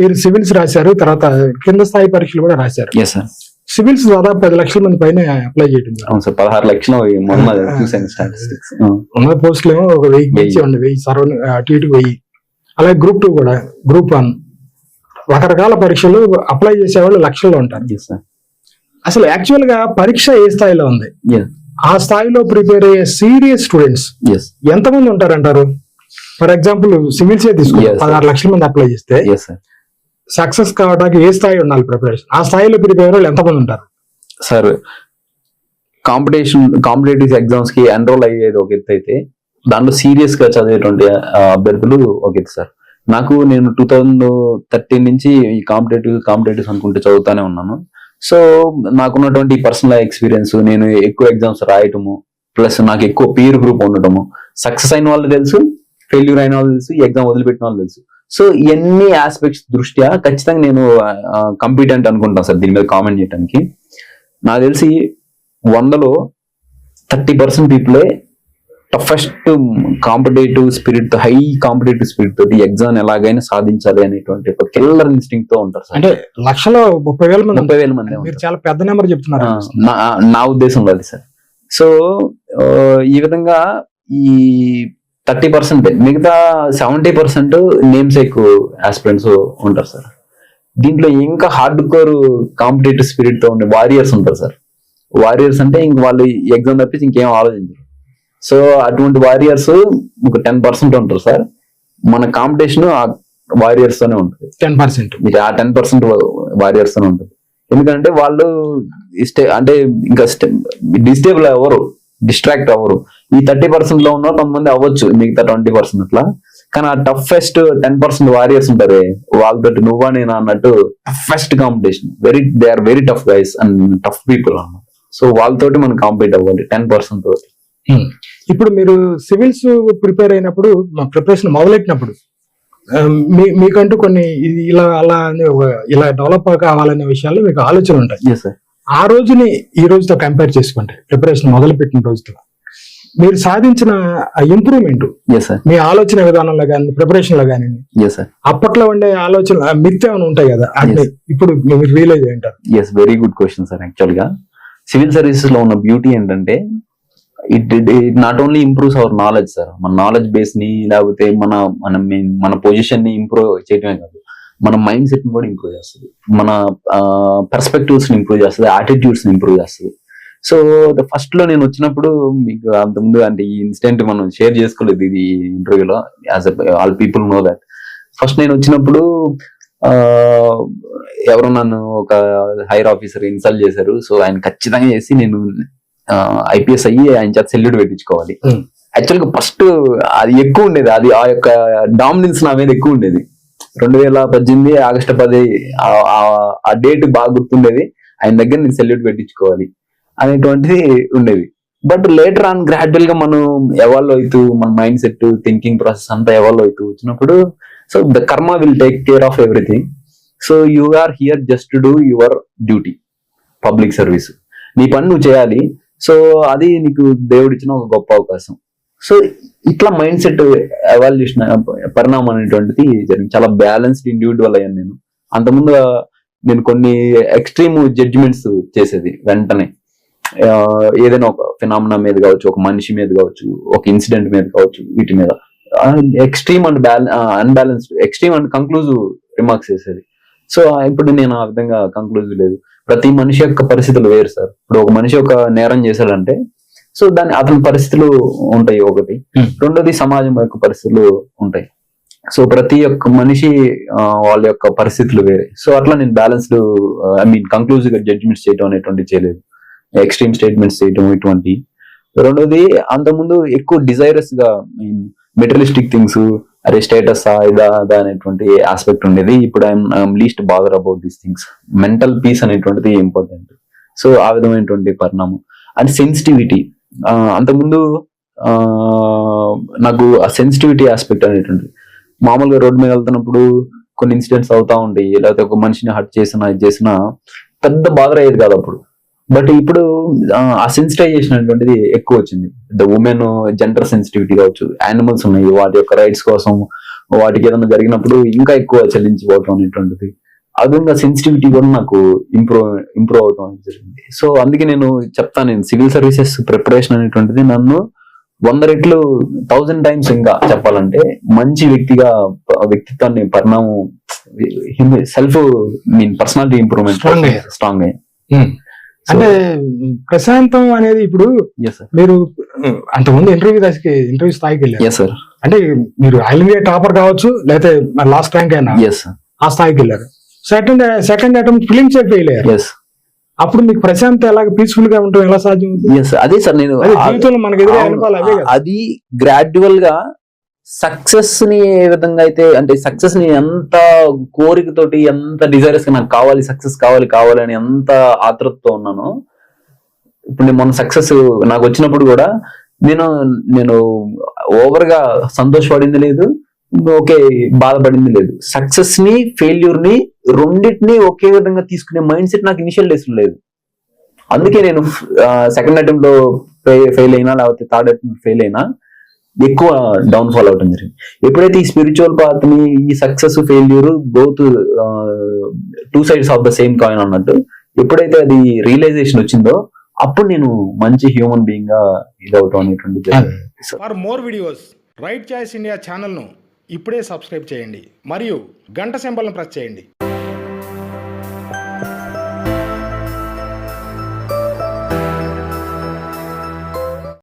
మీరు సివిల్స్ రాశారు తర్వాత కింద స్థాయి పరీక్షలు కూడా రాశారు. సివిల్స్ దాదాపు పది లక్షల మంది పైన అప్లై చేయడం జరిగింది. అవును సార్ పదహారు లక్షలు అవి మొన్న చూసాను స్టాటిస్టిక్స్ ఉన్న పోస్టులు ఏమో ఒక వెయ్యి వెయ్యి. ఉంది వెయ్యి సర్వ అటు ఇటు వెయ్యి. అలాగే గ్రూప్ టూ కూడా గ్రూప్ వన్ రకరకాల పరీక్షలు అప్లై చేసేవాళ్ళు లక్షల్లో ఉంటారు. అసలు యాక్చువల్గా పరీక్ష ఏ స్థాయిలో ఉంది? ఆ స్థాయిలో ప్రిపేర్ అయ్యే సీరియస్ స్టూడెంట్స్ ఎంతమంది ఉంటారంటారు? For example civils Yes, sir. పదహారు లక్షల మంది అప్లై చేస్తే సక్సెస్ కావడానికి ఏ స్థాయి ఉండాలి ప్రిపరేషన్? ఆ స్థాయిలో ప్రిపేర్ వాళ్ళు ఎంతమంది ఉంటారు? సార్ కాంపిటీషన్ కాంపిటేటివ్ ఎగ్జామ్స్కి ఎన్రోల్ అయ్యేది ఒక ఎత్తు అయితే దాంట్లో సీరియస్గా చదివేటువంటి అభ్యర్థులు ఒక ఎత్తు సార్. నాకు నేను టూ థౌజండ్ థర్టీన్ నుంచి ఈ కాంపిటేటివ్ కాంపిటేటివ్స్ అనుకుంటే చదువుతానే ఉన్నాను. సో నాకున్నటువంటి పర్సనల్ ఎక్స్పీరియన్స్ నేను ఎక్కువ ఎగ్జామ్స్ రాయటము ప్లస్ నాకు ఎక్కువ పీర్ గ్రూప్ ఉండటము సక్సెస్ అయిన వాళ్ళు తెలుసు ఫెయిల్యూర్ అయిన వాళ్ళు తెలుసు ఎగ్జామ్ వదిలిపెట్టిన వాళ్ళు తెలుసు. సో ఇవన్నీ ఆస్పెక్ట్స్ దృష్ట్యా ఖచ్చితంగా నేను కంపీటెంట్ అనుకుంటాను సార్ దీని మీద కామెంట్ చేయడానికి నాకు తెలిసి వందలో thirty percent పీపులే toughest competitive spirit high competitive spirit తోటి ఎగ్జామ్ ఎలాగైనా సాధించాలి అనేటువంటి ఒక కిల్లర్ ఇన్స్టింగ్తో ఉంటారు సార్. అంటే లక్షలో ముప్పై వేల మంది ముప్పై వేల మంది చాలా పెద్ద నెంబర్ చెప్తున్నారు. నా ఉద్దేశంలో అది సార్. సో ఈ విధంగా ఈ థర్టీ పర్సెంట్. మిగతా సెవెంటీ పర్సెంట్ నేమ్స్ ఎక్కువ ఆస్పిరెంట్స్ ఉంటారు సార్. దీంట్లో ఇంకా హార్డ్ కోర్ కాంపిటేటివ్ స్పిరిట్తో ఉండే వారియర్స్ ఉంటారు సార్. వారియర్స్ అంటే ఇంక వాళ్ళు ఎగ్జామ్ తప్పించి ఇంకేం ఆలోచించరు. సో అటువంటి వారియర్స్ ఒక టెన్ పర్సెంట్ ఉంటారు సార్. మన కాంపిటీషన్ ఆ వారియర్స్ తోనే ఉంటుంది. Ten percent. ఆ టెన్ పర్సెంట్ వారియర్స్ అని ఉంటుంది. ఎందుకంటే వాళ్ళు అంటే ఇంకా డిస్టేబుల్ అవ్వరు డిస్ట్రాక్ట్ అవ్వరు. ఈ థర్టీ పర్సెంట్లో ఉన్న కొంతమంది అవ్వచ్చు మిగతా ట్వంటీ పర్సెంట్ అట్లా. కానీ ఆ టఫెస్ట్ టెన్ పర్సెంట్ వారియర్స్ ఉంటారే వాళ్ళతో నువ్వా నేనా అన్నట్టు toughest competition. Very they are very tough guys and tough people అన్నమాట. సో వాళ్ళతోటి మనం కాంపీట్ అవ్వాలి టెన్ పర్సెంట్ తోటి. ఇప్పుడు మీరు సివిల్స్ ప్రిపేర్ అయినప్పుడు మా ప్రిపరేషన్ మొదలెట్టినప్పుడు మీ మీకంటూ కొన్ని ఇలా అలా అని ఇలా డెవలప్ కావాలనే విషయాలు మీకు ఆలోచన ఉంటాయి. సార్ ఆ రోజుని ఈ రోజుతో కంపేర్ చేసుకుంటే ప్రిపరేషన్ మొదలుపెట్టిన రోజుతో. మీరు సాధించిన ఇంప్రూవ్మెంట్ ఎస్ సార్ మీ ఆలోచన విధానంలో కానీ ప్రిపరేషన్లో కానీ ఎస్ సార్ అప్పట్లో ఉండే ఆలోచన మిత్ ఏమైనా ఉంటాయి కదా? అంటే ఇప్పుడు మీరు realise అయ్యింటారు yes very good question sir యాక్చువల్గా. సివిల్ సర్వీసెస్లో ఉన్న బ్యూటీ ఏంటంటే it it not only improves our knowledge sir మన నాలెడ్జ్ బేస్ని లేకపోతే మన మన మన పొజిషన్ని ఇంప్రూవ్ చేయడమే కాదు. మన మైండ్ సెట్ని కూడా ఇంప్రూవ్ చేస్తుంది. మన పర్స్పెక్టివ్స్ని ఇంప్రూవ్ చేస్తుంది యాటిట్యూడ్స్ని ఇంప్రూవ్ చేస్తుంది. సో ఫస్ట్లో నేను వచ్చినప్పుడు మీకు అంతకుముందు అంటే ఈ ఇన్సిడెంట్ మనం షేర్ చేసుకోలేదు ఇది ఇంటర్వ్యూలో as all people know that first నేను వచ్చినప్పుడు ఎవరో నన్ను ఒక హైర్ ఆఫీసర్ ఇన్సల్ట్ చేశారు. సో ఆయన ఖచ్చితంగా చేసి నేను ఐపీఎస్ అయ్యి ఆయన చేత సెల్యూట్ పెట్టించుకోవాలి. Hmm. యాక్చువల్గా ఫస్ట్ అది ఎక్కువ ఉండేది. అది ఆ యొక్క డామినెన్స్ నా మీద ఎక్కువ ఉండేది. రెండు వేల పద్దెనిమిది ఆగస్టు పది ఆ- డేట్ బాగా గుర్తుండేది. ఆయన దగ్గర నేను సెల్యూట్ పెట్టించుకోవాలి అనేటువంటిది ఉండేది. బట్ లేటర్ ఆన్ గ్రాడ్యువల్గా మనం ఎవాల్వ్ అవుతూ మన మైండ్ సెట్ థింకింగ్ ప్రాసెస్ అంతా ఎవాల్వ్ అవుతూ వచ్చినప్పుడు so the karma will take care of everything so you are here just do your duty public service నీ పని నువ్వు చేయాలి. సో అది నీకు దేవుడిచ్చిన ఒక గొప్ప అవకాశం. సో ఇట్లా మైండ్ సెట్ ఎవాల్యూషన్ పరిణామం అనేటువంటిది జరిగింది. చాలా బ్యాలెన్స్డ్ ఇండివిజువల్ అయ్యాను నేను. అంతకుముందు నేను కొన్ని ఎక్స్ట్రీమ్ జడ్జిమెంట్స్ చేసేది వెంటనే. ఏదైనా ఒక ఫినామినా మీద కావచ్చు ఒక మనిషి మీద కావచ్చు ఒక ఇన్సిడెంట్ మీద కావచ్చు వీటి మీద. Extreme and unbalanced extreme and conclusive remarks చేసేది. సో ఇప్పుడు నేను ఆ విధంగా కంక్లూజివ్ లేదు. ప్రతి మనిషి యొక్క పరిస్థితులు వేరు సార్. ఇప్పుడు ఒక మనిషి ఒక నేరం చేశాడంటే సో దాని అతని పరిస్థితులు ఉంటాయి ఒకటి. Hmm. రెండోది సమాజం యొక్క పరిస్థితులు ఉంటాయి. సో ప్రతి ఒక్క మనిషి వాళ్ళ యొక్క పరిస్థితులు వేరే. సో అట్లా నేను బ్యాలెన్స్డ్ ఐ మీన్ కంక్లూజివ్గా జడ్జిమెంట్స్ చేయడం అనేటువంటి చేయలేదు. ఎక్స్ట్రీమ్ స్టేట్మెంట్స్ చేయడం ఇటువంటి రెండోది అంతకుముందు ఎక్కువ డిజైరస్గా మెటీరియలిస్టిక్ థింగ్స్ అరే స్టేటస్ ఇదా అదా అనేటువంటి ఆస్పెక్ట్ ఉండేది. ఇప్పుడు I'm least bother about these things mental peace అనేటువంటిది ఇంపార్టెంట్ సో ఆ విధమైనటువంటి పరిణామం. అండ్ సెన్సిటివిటీ అంతకుముందు నాకు ఆ సెన్సిటివిటీ ఆస్పెక్ట్ అనేటువంటిది మామూలుగా రోడ్డు మీద వెళ్తున్నప్పుడు కొన్ని ఇన్సిడెంట్స్ అవుతా ఉంటాయి. లేకపోతే ఒక మనిషిని హట్ చేసినా ఇది చేసినా పెద్ద బాధ అయ్యేది కాదు అప్పుడు. బట్ ఇప్పుడు ఆ, ఆ సెన్సిటైజేషన్ అనేటువంటిది ఎక్కువ వచ్చింది. ద ఉమెన్ జెండర్ సెన్సిటివిటీ కావచ్చు యానిమల్స్ ఉన్నాయి. వాటి యొక్క రైట్స్ కోసం వాటికి ఏదైనా జరిగినప్పుడు ఇంకా ఎక్కువ చెల్లించిపోవటం అనేటువంటిది. ఆ విధంగా సెన్సిటివిటీ కూడా నాకు ఇంప్రూవ్ ఇంప్రూవ్ అనేది జరిగింది సో అందుకే నేను చెప్తాను నేను సివిల్ సర్వీసెస్ ప్రిపరేషన్ అనేటువంటిది నన్ను వంద రెట్లు థౌజండ్ టైమ్స్ ఇంకా చెప్పాలంటే మంచి వ్యక్తిగా వ్యక్తిత్వాన్ని పరిణామం self mean personality improvement. Strong. అంటే ప్రశాంతం అనేది ఇప్పుడు మీరు అంతకుముందు ఇంటర్వ్యూ దశకి ఇంటర్వ్యూ స్థాయికి వెళ్ళారు. అంటే మీరు ఆల్ ఇండియా టాపర్ కావచ్చు లేకపోతే లాస్ట్ ర్యాంక్ అయినా ఆ స్థాయికి వెళ్ళారు. Second second attempt prelims fail అయ్యారు అప్పుడు మీకు ప్రశాంత్ ఎలాగ పీస్ఫుల్గా ఉండటం ఎలా సాధ్యం ఎస్ అదే సార్ నేను జీవితంలో మనకు అది గ్రాడ్యువల్గా సక్సెస్ని ఏ విధంగా అయితే అంటే సక్సెస్ని ఎంత కోరికతోటి ఎంత డిజైరస్గా నాకు కావాలి సక్సెస్ కావాలి కావాలి అని ఎంత ఆతృతతో ఉన్నానో ఇప్పుడు నేను మొన్న సక్సెస్ నాకు వచ్చినప్పుడు కూడా నేను నేను ఓవర్గా సంతోషపడింది లేదు ఓకే బాధపడింది లేదు. సక్సెస్ని ఫెయిల్యూర్ని రెండింటిని ఒకే విధంగా తీసుకునే మైండ్ సెట్ నాకు ఇనిషియల్ డేస్ లేదు. అందుకే నేను సెకండ్ అటెంప్ట్లో ఫెయిల్ అయినా లేకపోతే థర్డ్ అటెంప్ట్ ఫెయిల్ అయినా ఎక్కువ డౌన్ ఫాల్ అవటం జరిగింది. ఎప్పుడైతే ఈ స్పిరిచువల్ పాత్ని ఈ success failure both two sides of the same coin అన్నట్టు ఎప్పుడైతే అది రియలైజేషన్ వచ్చిందో అప్పుడు నేను మంచి హ్యూమన్ బీయింగ్గా ఇదవటం అనేటువంటి. For more videos right choice India ఛానల్ను ఇప్పుడే సబ్స్క్రైబ్ చేయండి. మరియు గంట సింబల్ను ప్రెస్ చేయండి.